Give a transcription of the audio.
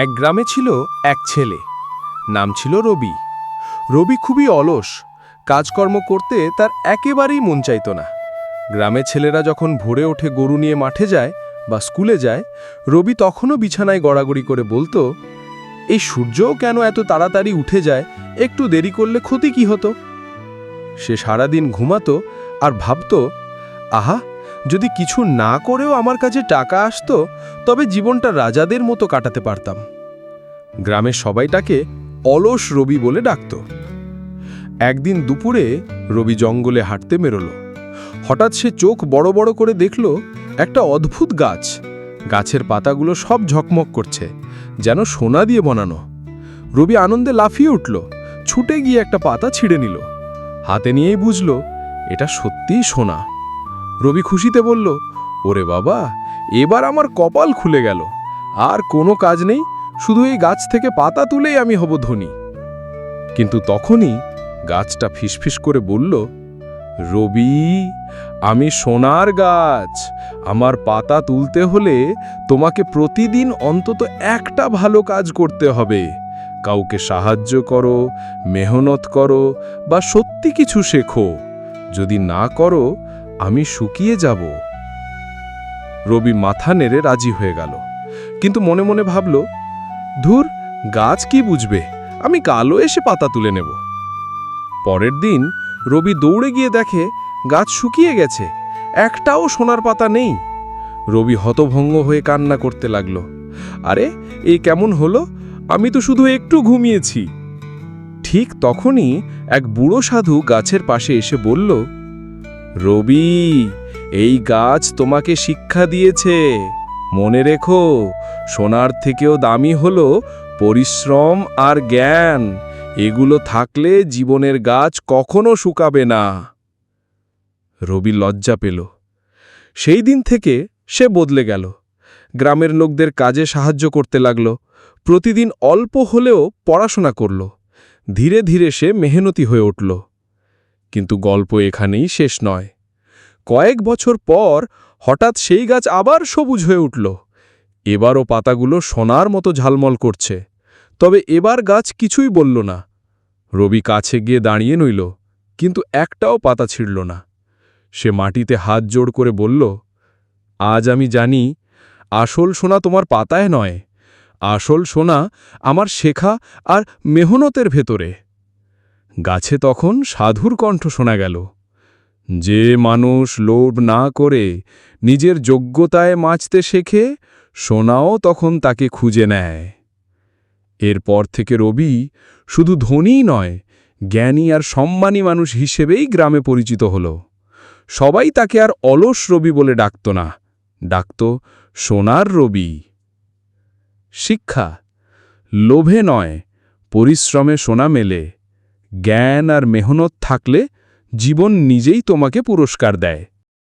এক গ্রামে ছিল এক ছেলে। নাম ছিল রবি। রবি খুবই অলস, কাজকর্ম করতে তার একেবারেই মন চাইত না। গ্রামের ছেলেরা যখন ভোরে ওঠে গরু নিয়ে মাঠে যায় বা স্কুলে যায়, রবি তখনও বিছানায় গড়াগড়ি করে বলতো, এই সূর্যও কেন এত তাড়াতাড়ি উঠে যায়? একটু দেরি করলে ক্ষতি কি হতো? সে সারাদিন ঘুমাতো আর ভাবত, আহা যদি কিছু না করেও আমার কাছে টাকা আসতো, তবে জীবনটা রাজাদের মতো কাটাতে পারতাম। গ্রামের সবাই তাকে অলস রবি বলে ডাকত। একদিন দুপুরে রবি জঙ্গলে হাঁটতে বেরোল। হঠাৎ সে চোখ বড় বড় করে দেখল একটা অদ্ভুত গাছ। গাছের পাতাগুলো সব ঝকমক করছে, যেন সোনা দিয়ে বানানো। রবি আনন্দে লাফিয়ে উঠল, ছুটে গিয়ে একটা পাতা ছিঁড়ে নিল। হাতে নিয়েই বুঝল, এটা সত্যিই সোনা। রবি খুশিতে বলল, ওরে বাবা, এবার আমার কপাল খুলে গেল। আর কোনো কাজ নেই, শুধু এই গাছ থেকে পাতা তুলেই আমি হব ধনী। কিন্তু তখনই গাছটা ফিসফিস করে বলল, রবি, আমি সোনার গাছ। আমার পাতা তুলতে হলে তোমাকে প্রতিদিন অন্তত একটা ভালো কাজ করতে হবে। কাউকে সাহায্য করো, মেহনত করো বা সত্যি কিছু শেখো। যদি না করো আমি শুকিয়ে যাব। রবি মাথা নেড়ে রাজি হয়ে গেল। কিন্তু মনে মনে ভাবল, ধুর, গাছ কি বুঝবে? আমি কালো এসে পাতা তুলে নেব। পরের দিন রবি দৌড়ে গিয়ে দেখে গাছ শুকিয়ে গেছে, একটাও সোনার পাতা নেই। রবি হতভঙ্গ হয়ে কান্না করতে লাগল, আরে এই কেমন হলো? আমি তো শুধু একটু ঘুমিয়েছি। ঠিক তখনই এক বুড়ো সাধু গাছের পাশে এসে বলল রবি, এই গাছ তোমাকে শিক্ষা দিয়েছে। মনে রেখো, সোনার থেকেও দামি হলো পরিশ্রম আর জ্ঞান। এগুলো থাকলে জীবনের গাছ কখনো শুকাবে না। রবি লজ্জা পেল। সেই দিন থেকে সে বদলে গেল। গ্রামের লোকদের কাজে সাহায্য করতে লাগল। প্রতিদিন অল্প হলেও পড়াশোনা করল। ধীরে ধীরে সে মেহনতি হয়ে উঠল। কিন্তু গল্প এখানেই শেষ নয়। কয়েক বছর পর হঠাৎ সেই গাছ আবার সবুজ হয়ে উঠল। এবারও পাতাগুলো সোনার মতো ঝালমল করছে। তবে এবার গাছ কিছুই বলল না। রবি কাছে গিয়ে দাঁড়িয়ে নইল, কিন্তু একটাও পাতা ছিঁড়ল না। সে মাটিতে হাত জোড় করে বলল, আজ আমি জানি, আসল সোনা তোমার পাতায় নয়। আসল সোনা আমার শেখা আর মেহনতের ভেতরে। গাছে তখন সাধুর কণ্ঠ শোনা গেল। যে মানুষ লোভ না করে নিজের যোগ্যতায় মাছতে শেখে, সোনাও তখন তাকে খুঁজে নেয়। এরপর থেকে রবি শুধু ধনীই নয়, জ্ঞানী আর সম্মানী মানুষ হিসেবেই গ্রামে পরিচিত হল। সবাই তাকে আর অলস রবি বলে ডাকত না, ডাকত সোনার রবি। শিক্ষা, লোভে নয়, পরিশ্রমে সোনা মেলে। জ্ঞান আর মেহনত থাকলে জীবন নিজেই তোমাকে পুরস্কার দেয়।